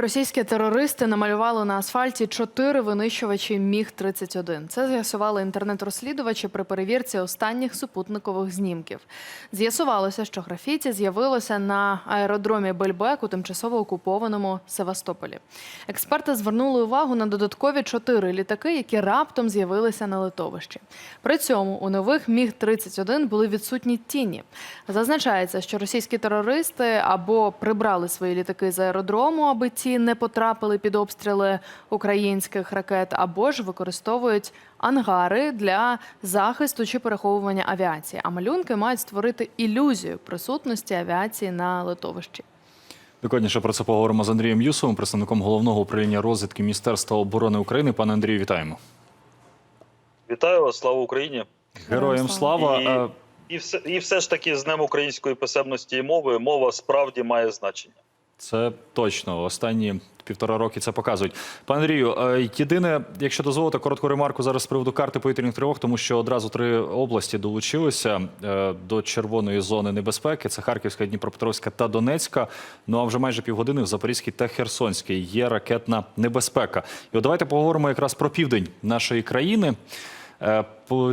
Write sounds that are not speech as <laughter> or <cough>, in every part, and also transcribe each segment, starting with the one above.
Російські терористи намалювали на асфальті чотири винищувачі Міг 31 Це з'ясували інтернет-розслідувачі при перевірці останніх супутникових знімків. З'ясувалося, що графіті з'явилося на аеродромі Бельбек у тимчасово окупованому Севастополі. Експерти звернули увагу на додаткові чотири літаки, які раптом з'явилися на литовищі. При цьому у нових Міг 31 були відсутні тіні. Зазначається, що російські терористи або прибрали свої літаки з аеродрому, аби ті не потрапили під обстріли українських ракет, або ж використовують ангари для захисту чи переховування авіації. А малюнки мають створити ілюзію присутності авіації на литовищі. Докладніше про це поговоримо з Андрієм Юсовим, представником головного управління розвідки Міністерства оборони України. Пане Андрію, вітаємо. Вітаю вас, слава Україні! Героям слава. І, і, все, і все ж таки з Днем української писемності і мови мова справді має значення. Це точно. Останні півтора роки це показують. Пане Андрію, е, єдине, якщо дозволите коротку ремарку зараз з приводу карти повітряних тривог, тому що одразу три області долучилися е, до червоної зони небезпеки: це Харківська, Дніпропетровська та Донецька. Ну а вже майже півгодини в Запорізькій та Херсонській є ракетна небезпека. І от давайте поговоримо якраз про південь нашої країни. Е,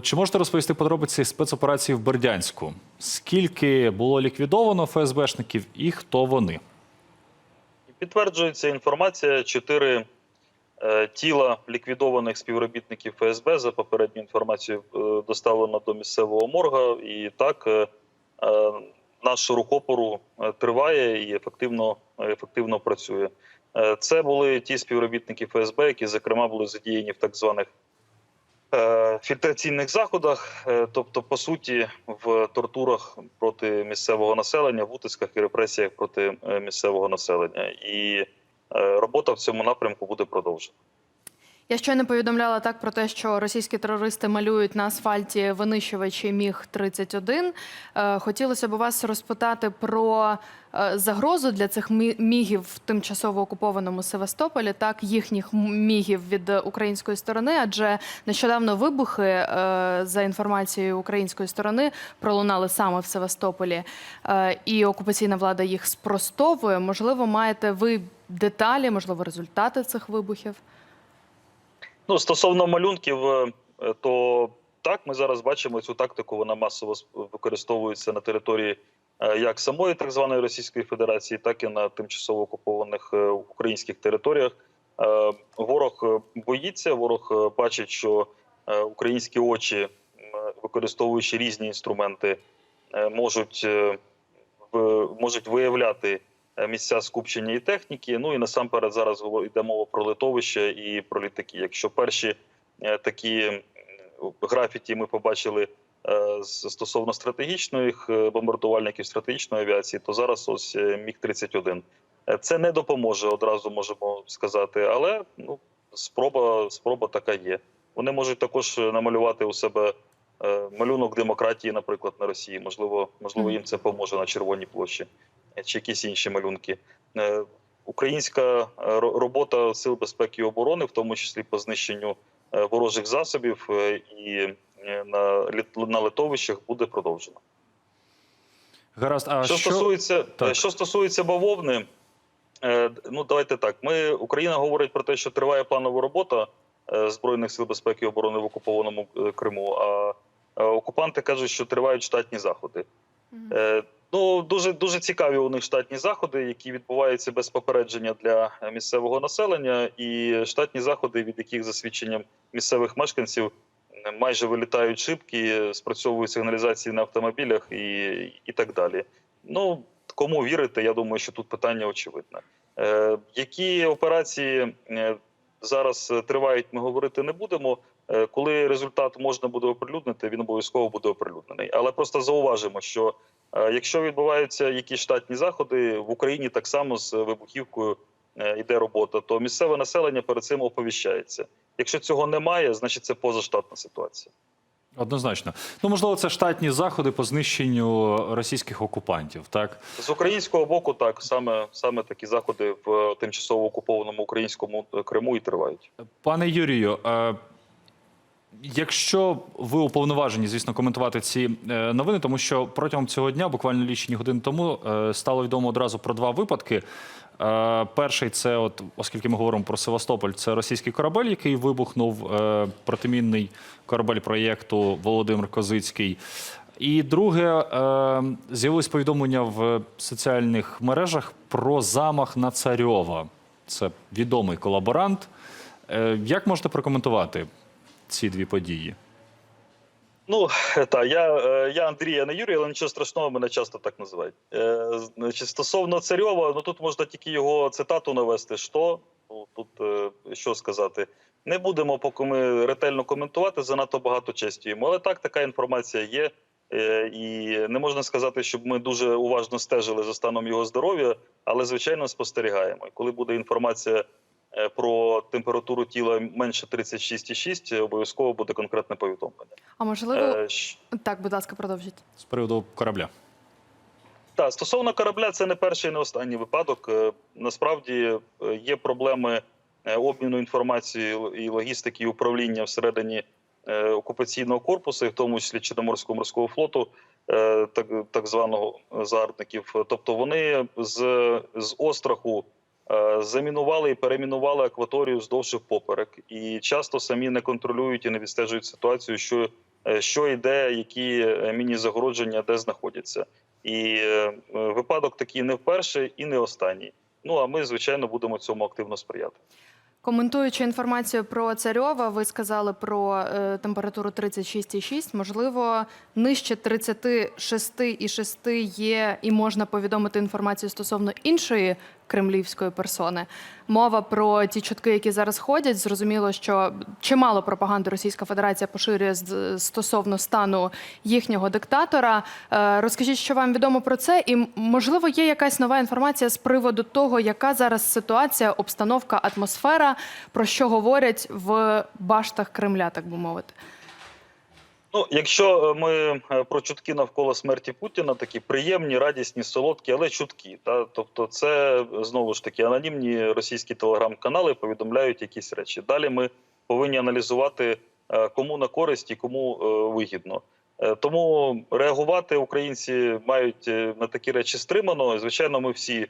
Чи можете розповісти подробиці спецоперації в Бердянську? Скільки було ліквідовано ФСБшників і хто вони? Підтверджується інформація: чотири е, тіла ліквідованих співробітників ФСБ за попередню інформацією е, доставлено до місцевого морга. І так е, наш рух опору триває і ефективно, ефективно працює. Це були ті співробітники ФСБ, які зокрема були задіяні в так званих фільтраційних заходах, е, тобто, по суті, в тортурах проти місцевого населення, в утисках і репресіях проти е, місцевого населення. І е, робота в цьому напрямку буде продовжена. Я щойно повідомляла так про те, що російські терористи малюють на асфальті винищувачі Міг 31 Е, Хотілося б вас розпитати про е, загрозу для цих мігів в тимчасово окупованому Севастополі, так їхніх мігів від української сторони, адже нещодавно вибухи е, за інформацією української сторони пролунали саме в Севастополі, і окупаційна влада їх спростовує. Можливо, маєте ви деталі, можливо, результати цих вибухів. Ну, стосовно малюнків, е, то так, ми зараз бачимо цю тактику. Вона масово використовується на території е, як самої так званої Російської Федерації, так і на тимчасово окупованих е, українських територіях. Е, Ворог е, боїться, ворог е, бачить, що е, українські очі, використовуючи різні інструменти, е, можуть, е, можуть виявляти е, місця скупчення і техніки. Ну і насамперед зараз йде мова про литовище і про літаки. Якщо перші е, такі графіті ми побачили е, стосовно стратегічних е, бомбардувальників стратегічної авіації, то зараз ось е, міг 31 Е, Це не допоможе одразу, можемо сказати, але ну спроба, спроба така є. Вони можуть також е, намалювати у себе е, малюнок демократії, наприклад, на Росії. Можливо, можливо, їм це поможе на Червоній площі е, чи якісь інші малюнки. Е, Українська е, робота сил безпеки і оборони, в тому числі по знищенню е, ворожих засобів і на на литовищах, буде продовжена. Гаразд, а Що що, стосується Так. що стосується бавовни, ну давайте так. Ми Україна говорить про те, що триває планова робота збройних сил безпеки і оборони в окупованому Криму. А окупанти кажуть, що тривають штатні заходи. Е, Ну дуже дуже цікаві у них штатні заходи, які відбуваються без попередження для е, місцевого населення, і штатні заходи, від яких за свідченням місцевих мешканців майже вилітають шибки, спрацьовують сигналізації на автомобілях і, і так далі. Ну кому вірити, я думаю, що тут питання очевидне. Е, які операції е, зараз тривають, ми говорити не будемо. Е, Коли результат можна буде оприлюднити, він обов'язково буде оприлюднений. Але просто зауважимо, що е, якщо відбуваються якісь штатні заходи в Україні, так само з вибухівкою е, йде робота, то місцеве населення перед цим оповіщається. Якщо цього немає, значить це позаштатна ситуація. однозначно? Ну можливо, це штатні заходи по знищенню російських окупантів, так З українського боку, так саме саме такі заходи в тимчасово окупованому українському Криму і тривають. пане Юрію. Якщо ви уповноважені, звісно, коментувати ці е, новини, тому що протягом цього дня, буквально лічені години тому, е, стало відомо одразу про два випадки. Е, Перший це, от, оскільки ми говоримо про Севастополь, це російський корабель, який вибухнув, протимінний корабель проєкту Володимир Козицький. І друге, з'явилось повідомлення в соціальних мережах про замах на Царьова. Це відомий колаборант. Як можете прокоментувати ці дві події? Ну <laughs> так, я, е, я Андрій, а не Юрій, але нічого страшного, мене часто так називають. Е, значить, стосовно Царьова, ну тут можна тільки його цитату навести. Що ну, тут е, що сказати? Не будемо, поки ми ретельно коментувати, занадто багато честі йому. Але так, така інформація є. Е, і не можна сказати, щоб ми дуже уважно стежили за станом його здоров'я, але звичайно спостерігаємо. І коли буде інформація про температуру тіла менше 36,6, обов'язково буде конкретне повідомлення. А можливо, Е, щ- так, будь ласка, продовжіть. З приводу корабля. Так, стосовно корабля, це не перший і не останній випадок. Е, Насправді е, є проблеми е, обміну інформацією і логістики і управління всередині е, окупаційного корпусу, і в тому числі Чорноморського морського флоту, е, так, так званого е, загарбників. Тобто вони з, з остраху е, замінували і перемінували акваторію здовж поперек, і часто самі не контролюють і не відстежують ситуацію, що, е, що йде, які е, міні-загородження де знаходяться. І е, випадок такий не вперше і не останній. Ну а ми, звичайно, будемо цьому активно сприяти. Коментуючи інформацію про Царьова, ви сказали про е, температуру 36,6. Можливо, нижче 36,6 є і можна повідомити інформацію стосовно іншої кремлівської персони. Мова про ті чутки, які зараз ходять. Зрозуміло, що чимало пропаганди Російська Федерація поширює стосовно стану їхнього диктатора. Е, Розкажіть, що вам відомо про це, і можливо є якась нова інформація з приводу того, яка зараз ситуація, обстановка, атмосфера, про що говорять в баштах Кремля, так би мовити. Ну, якщо е, ми е, про чутки навколо смерті Путіна, такі приємні, радісні, солодкі, але чутки. Та тобто, це е, знову ж таки анонімні російські телеграм-канали повідомляють якісь речі. Далі ми повинні аналізувати, кому на користь і кому вигідно. Тому реагувати українці мають на такі речі стримано. Звичайно, ми всі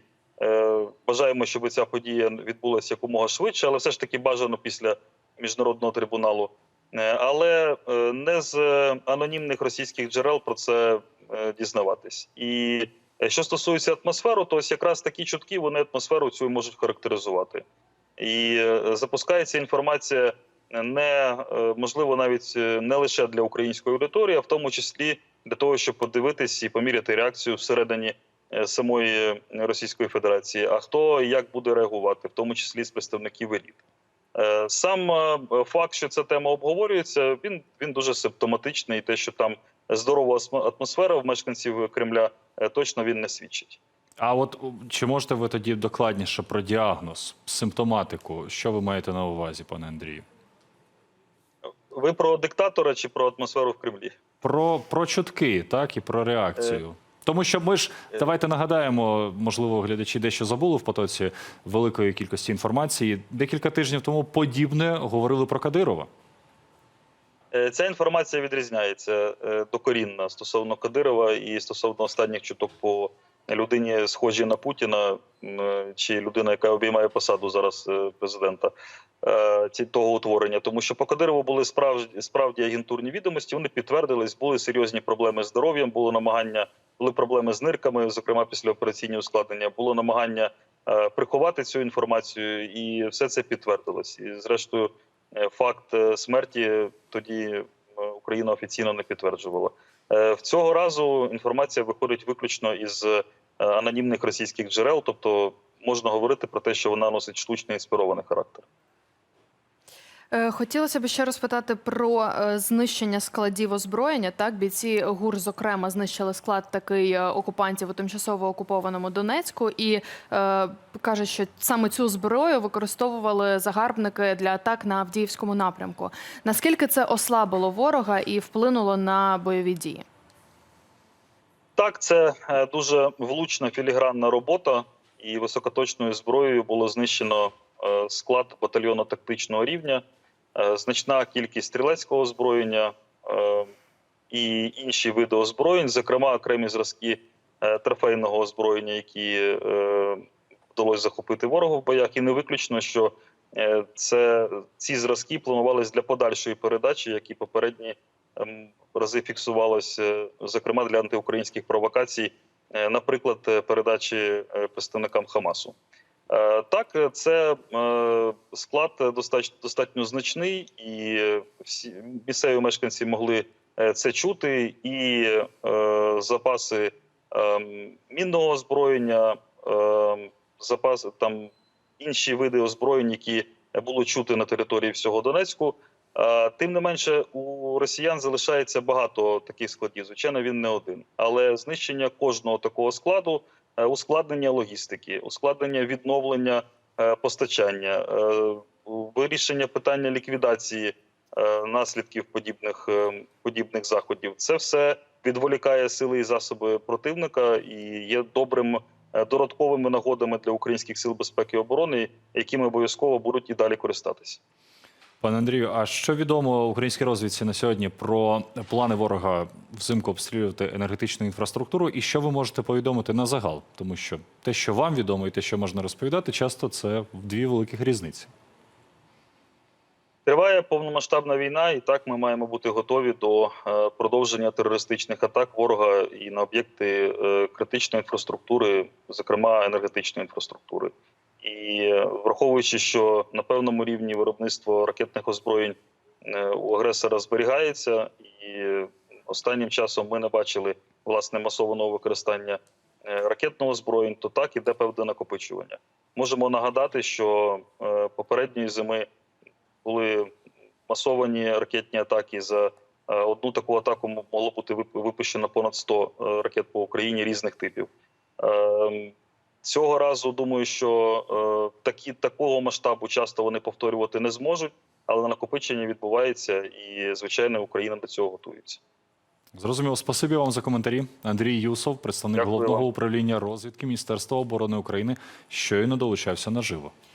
бажаємо, щоб ця подія відбулася якомога швидше, але все ж таки бажано після міжнародного трибуналу. Е, але е, не з е, анонімних російських джерел про це дізнаватись. І що стосується атмосферу, то ось якраз такі чутки вони атмосферу цю можуть характеризувати. І запускається інформація не можливо навіть не лише для української аудиторії, а в тому числі для того, щоб подивитись і поміряти реакцію всередині самої Російської Федерації. А хто і як буде реагувати, в тому числі з представників еліт. Е, Сам е, факт, що ця тема обговорюється, він, він дуже симптоматичний. Те, що там здорова атмосфера в мешканців Кремля, е, точно він не свідчить. А от чи можете ви тоді докладніше про діагноз, симптоматику? Що ви маєте на увазі, пане Андрію? Ви про диктатора чи про атмосферу в Кремлі? Про, про чутки, так, і про реакцію. Тому що ми ж давайте нагадаємо, можливо, глядачі дещо забули в потоці великої кількості інформації. Декілька тижнів тому подібне говорили про Кадирова. Е, Ця інформація відрізняється е, докорінно стосовно Кадирова і стосовно останніх чуток по людині, схожій на Путіна, чи людина, яка обіймає посаду зараз е, президента того утворення. Тому що по Кадирову були справді справді агентурні відомості. Вони підтвердились, були серйозні проблеми з здоров'ям, було намагання, були проблеми з нирками, зокрема після операційного ускладнення. Було намагання е, приховати цю інформацію, і все це підтвердилось. І зрештою. Е, факт е, смерті тоді Україна офіційно не підтверджувала. В цього разу інформація виходить виключно із анонімних російських джерел, тобто можна говорити про те, що вона носить штучно інспірований характер. Е, Хотілося б ще розпитати про е, знищення складів озброєння. Так, бійці ГУР, зокрема, знищили склад такий е, окупантів у тимчасово окупованому Донецьку, і е, каже, що саме цю зброю використовували загарбники для атак на Авдіївському напрямку. Наскільки це ослабило ворога і вплинуло на бойові дії? Так, це дуже влучна філігранна робота, і високоточною зброєю було знищено склад батальйону тактичного рівня, значна кількість стрілецького озброєння е, і інші види озброєнь, зокрема окремі зразки е, трофейного озброєння, які е, вдалося захопити ворогу в боях, і не виключно, що е, це ці зразки планувались для подальшої передачі, які попередні ем, рази фіксувалось, е, зокрема для антиукраїнських провокацій, е, наприклад, е, передачі е, представникам Хамасу. Е, Так, це е, склад достатньо, достатньо значний, і всі місцеві мешканці могли е, це чути, і запаси е, мінного озброєння, е, запаси там інші види озброєнь, які було чути на території всього Донецьку. Тим не менше, у росіян залишається багато таких складів. Звичайно, він не один, але знищення кожного такого складу, ускладнення логістики, ускладнення відновлення е, постачання, е, вирішення питання ліквідації е, наслідків подібних, е, подібних заходів. Це все відволікає сили і засоби противника і є добрим е, додатковими нагодами для українських сил безпеки і оборони, якими обов'язково будуть і далі користатися. Пане Андрію, а що відомо українській розвідці на сьогодні про плани ворога взимку обстрілювати енергетичну інфраструктуру, і що ви можете повідомити на загал? Тому що те, що вам відомо, і те, що можна розповідати, часто це дві великих різниці. Триває повномасштабна війна, і так ми маємо бути готові до е, продовження терористичних атак ворога і на об'єкти е, критичної інфраструктури, зокрема енергетичної інфраструктури. І е, враховуючи, що на певному рівні виробництво ракетних озброєнь у агресора зберігається, і останнім часом ми не бачили власне масованого використання е, ракетного озброєнь, то так іде певне накопичування. Можемо нагадати, що е, попередньої зими були масовані ракетні атаки. За е, одну таку атаку могло бути вип- випущено понад 100 е, ракет по Україні різних типів. Е, Цього разу думаю, що такі такого масштабу часто вони повторювати не зможуть, але накопичення відбувається, і звичайно Україна до цього готується. Зрозуміло, спасибі вам за коментарі. Андрій Юсов, представник Дякую головного управління розвідки Міністерства оборони України, щойно долучався наживо.